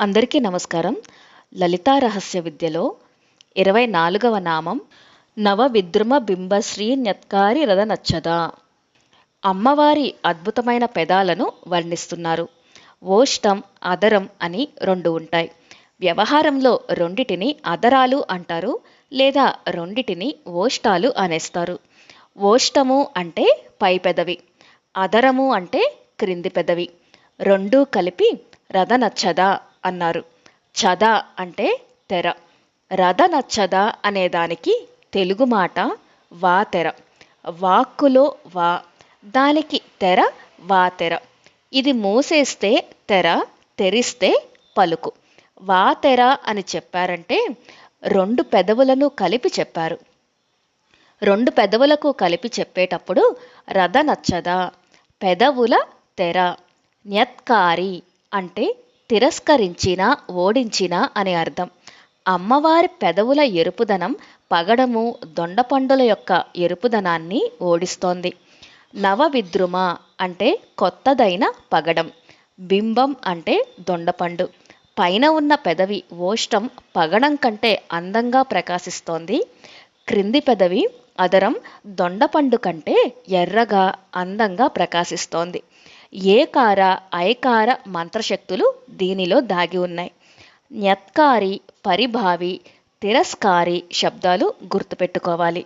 అందరికీ నమస్కారం. లలితా రహస్య విద్యలో ఇరవై నాలుగవ నామం నవ విద్రుమ బింబశ్రీ న్యత్కారి రథనచ్చద అమ్మవారి అద్భుతమైన పెదాలను వర్ణిస్తున్నారు. ఓష్టం అదరం అని రెండు ఉంటాయి. వ్యవహారంలో రెండిటిని అదరాలు అంటారు లేదా రెండిటిని ఓష్టాలు అనేస్తారు. ఓష్టము అంటే పై పెదవి అదరము అంటే క్రింది పెదవి. రెండూ కలిపి రథనచ్చద అన్నారు. చద అంటే తెర. రథనచ్చద అనే దానికి తెలుగు మాట వా తెర. వాక్కులో వా. దానికి తెర వా తెర. ఇది మూసేస్తే తెర తెరిస్తే పలుకు. వా తెర అని చెప్పారంటే రెండు పెదవులను కలిపి చెప్పారు. రెండు పెదవులకు కలిపి చెప్పేటప్పుడు రథ నచ్చదా? పెదవుల తెర. న్యత్కారి అంటే తిరస్కరించిన ఓడించిన అని అర్థం. అమ్మవారి పెదవుల ఎరుపుదనం పగడము దొండపండుల యొక్క ఎరుపుదనాన్ని ఓడిస్తోంది. నవ విద్రుమ అంటే కొత్తదైన పగడం. బింబం అంటే దొండపండు. పైన ఉన్న పెదవి ఓష్టం పగడం కంటే అందంగా ప్రకాశిస్తోంది. క్రింది పెదవి అదరం దొండపండు కంటే ఎర్రగా అందంగా ప్రకాశిస్తోంది. ఏకార ఐకార మంత్రశక్తులు దీనిలో దాగి ఉన్నాయి. న్యత్కారి పరిభావి తిరస్కారి శబ్దాలు గుర్తుపెట్టుకోవాలి.